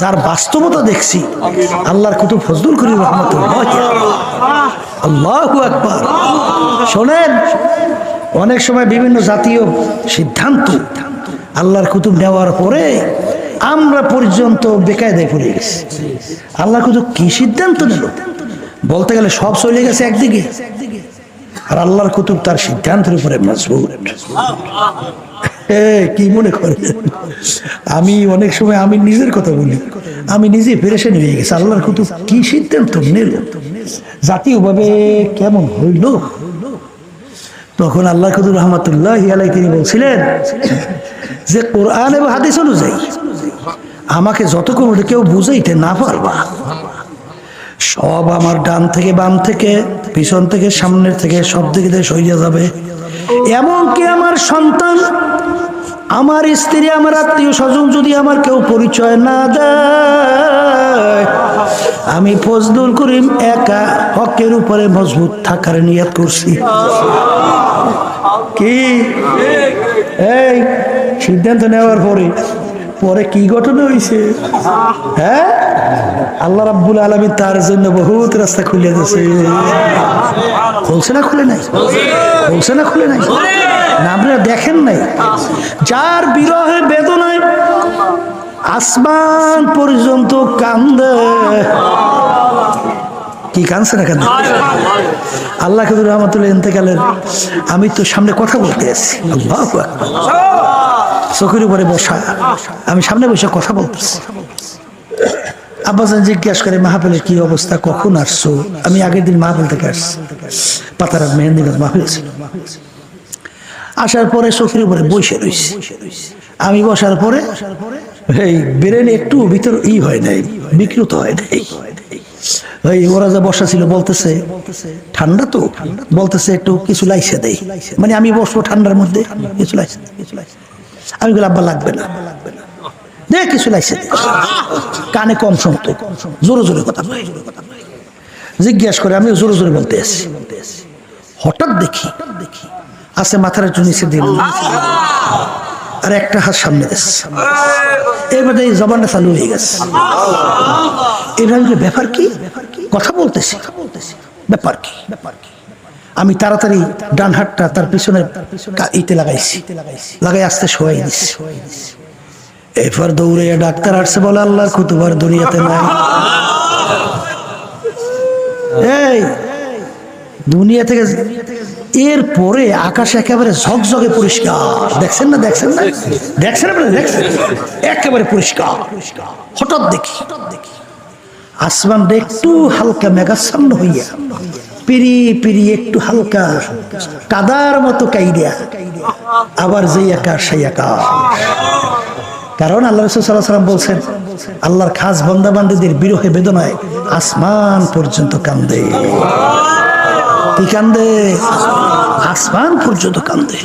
যার বাস্তবতা দেখছি, আল্লাহর কুতুব ফজলুল করিম রহমতুল্লাহ আল্লাহ আকবার। শোনেন, অনেক সময় বিভিন্ন জাতীয় সিদ্ধান্ত আল্লাহর কুতুব নেওয়ার পরে আমরা পর্যন্ত বেকায়দায় পড়ে গেছি। আল্লাহর কুতুব কি সিদ্ধান্ত নিল? বলতে গেলে সব চলে গেছে একদিকে। আর আল্লাহর কুতুব তার সিদ্ধান্তের উপরে মজবুত। এ, কি মনে করেন আমি অনেক সময় আমি নিজের কথা বলি। আমি নিজে পেরেশান হয়ে গেছি। আল্লাহর কুতুব কি সিদ্ধান্ত নিল? জাতীয়ভাবে কেমন হইল? তখন আল্লাহ কুতুব রহমতুল্লাহ আলাই তিনি বলছিলেন যে কোরআন এবং হাদিস অনুযায়ী আমাকে যতক্ষণ কেউ বুঝাইতে না পারবা সব আমার ডান থেকে বাম থেকে পিছন থেকে সামনের থেকে সব দিকে সরিয়ে যাবে। এমনকি আমার সন্তান? আমার স্ত্রী, আমার আত্মীয় স্বজন যদি আমার কেউ পরিচয় না দেয়, আমি ফজলুল করিম একা হকের উপরে মজবুত থাকার নিয়াত করছি। কি? এই, সিদ্ধান্ত নেওয়ার পরে পরে কি ঘটনা হয়েছে হ্যাঁ? আল্লাহ রাব্বুল আলমী তার জন্য বহুত রাস্তা খুলে দিয়েছে। খুলছে না খুলে নাই? খুলছে না খুলে নাই? না, আপনারা দেখেন নাই? যার বিরহে বেদনায় আসমান পর্যন্ত কান্দে। কি কানছে না কেন আল্লাহ কদুর রহমতুল্লাহ ইন্তেকালের, আমি তো সামনে কথা বলতে আছি আল্লাহ চোখের উপরে বসা। আমি সামনে বসে কথা বলতেছি। আব্বাজান জিজ্ঞাসা করে, মাহফিলের কি অবস্থা? কখন আসছো? আমি আগের দিন মাহফিল থেকে আসছি। পাতারার মেহেন্দিগঞ্জ মাহফিল ছিল। আসার পরে চোখের উপরে বসে রয়েছে আমি বসার পরে এই বেরেন একটু ভিতর ই হয় নাই, বিকৃত হয় নাই। ওই ওরা যা বসা ছিল বলতেছে, ঠান্ডা তো? বলতেছে, একটু কিছু লাইসে দেয় মানে আমি বসবো ঠান্ডার মধ্যে, কিছু লাইসে কিছু লাইসে। আমি বলি, আব্বা, লাগবে না। দে কিছু দে। কানে কম শুনতো। জোরে জোরে কথা। জিজ্ঞাসা করে আমি জোরে জোরে বলতে আসি। হঠাৎ দেখি, আছে মাথার একটু নিচে দিল আর একটা হাত সামনে দিচ্ছে এবারে এই জবানটা চালু হয়ে গেছে। এবার ব্যাপার কি? কথা বলতেছি। ব্যাপার কি ব্যাপার কি? আমি তাড়াতাড়ি ডান হাতটা তার পিছনে ইতে লাগাইছি। লাগাই আস্তে শোয়াই দিছি। এরপর দৌড়ে ডাক্তার আসছে বলে আল্লাহ কুতুবার দুনিয়াতে নাই। এই, দুনিয়া থেকে এর পরে আকাশ একেবারে ঝকঝকে পরিষ্কার। দেখছেন না দেখছেন না? দেখছেন দেখছেন? একেবারে পরিষ্কার। হঠাৎ দেখি আসমান একটু হালকা মেঘাচ্ছন্ন হইয়া পিরি পিরি একটু হালকা, কাদার মতো কাইরিয়া আবার যেই আকাশ সেই আকাশ কারণ আল্লাহ রসুল সাল্লাহ বলছেন, আল্লাহর খাস বন্দাবান্ধীদের বিরহে বেদনায় আসমান পর্যন্ত কান্দে। কি কান্দে? আসমান পর্যন্ত কান্দে।